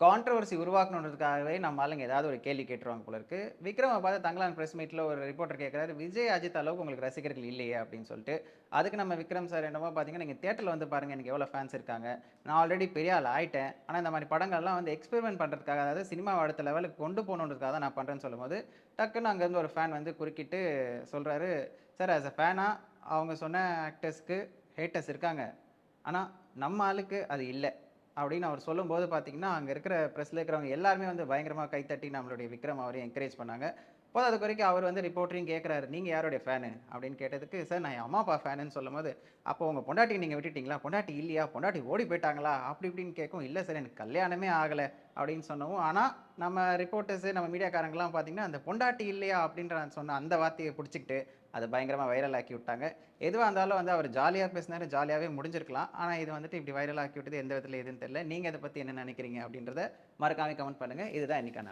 Controversy உருவாக்கணுன்றதுக்காகவே நம்ம ஆளுங்க ஏதாவது ஒரு கேள்வி கேட்டுருவாங்க போல இருக்கு. விக்ரமை பார்த்து தங்கலான் பிரஸ் மீட்டில் ஒரு ரிப்போர்ட்டர் கேட்குறாரு விஜய் அஜித் அளவுக்கு உங்களுக்கு ரசிகர்கள் இல்லையே அப்படின்னு சொல்லிட்டு. அதுக்கு நம்ம விக்ரம் சார் என்னமோ பார்த்தீங்கன்னா நீங்கள் தேட்டரில் வந்து பாருங்கள் எனக்கு எவ்வளோ ஃபேன்ஸ் இருக்காங்க. நான் ஆல்ரெடி பெரிய ஆள் ஆயிட்டேன். ஆனால் இந்த மாதிரி படங்கள்லாம் வந்து எக்ஸ்பெரிமெண்ட் பண்ணுறதுக்காக அதாவது சினிமா அடுத்த லெவலுக்கு கொண்டு போகணுன்றதுக்காக தான் நான் பண்ணுறேன்னு சொல்லும்போது டக்குன்னு அங்கேருந்து ஒரு ஃபேன் வந்து குறுக்கிட்டு சொல்கிறாரு சார் ஆஸ் அ ஃபேனாக அவங்க சொன்ன ஆக்டர்ஸ்க்கு ஹேட்டர்ஸ் இருக்காங்க. ஆனால் நம்ம ஆளுக்கு அது இல்லை. அப்படின்னு அவர் சொல்லும்போது பார்த்தீங்கன்னா அங்கே இருக்கிற ப்ரெஸ்ஸில் இருக்கிறவங்க எல்லாருமே வந்து பயங்கரமாக கைத்தட்டி நம்மளுடைய விக்ரம் அவரையும் என்கரேஜ் பண்ணாங்க. போது அது வரைக்கும் அவர் வந்து ரிப்போர்ட்டரையும் கேட்குறாரு நீங்கள் யாருடைய ஃபேனு அப்படின்னு கேட்டதுக்கு சார் நான் என் அம்மா அப்பா ஃபேனுன்னு சொல்லும் போது அப்போ உங்கள் பொண்டாட்டி நீங்கள் விட்டுட்டீங்களா? பொண்டாட்டி இல்லையா? பொண்டாட்டி ஓடி போயிட்டாங்களா? அப்படி இப்படின்னு கேட்கும் இல்லை சார் எனக்கு கல்யாணமே ஆகலை. அப்படின்னு சொன்னவும். ஆனால் நம்ம ரிப்போர்ட்டர்ஸு நம்ம மீடியாக்காரங்களாம் பார்த்தீங்கன்னா அந்த பொண்டாட்டி இல்லையா அப்படின்ற நான் சொன்ன அந்த வார்த்தையை பிடிச்சிக்கிட்டு அதை பயங்கரமாக வைரல் ஆக்கி விட்டாங்க. எதுவாக இருந்தாலும் வந்து அவர் ஜாலியாக பேசினாரு ஜாலியாகவே முடிஞ்சிருக்கலாம். ஆனால் இது வந்துட்டு இப்படி வைரல் ஆக்கி விட்டது எந்த விதத்தில் எதுன்னு தெரியல. நீங்கள் இதை பற்றி என்ன நினைக்கிறீங்க அப்படின்றத மறக்காமல் கமெண்ட் பண்ணுங்கள் இதுதான் இன்றைக்கான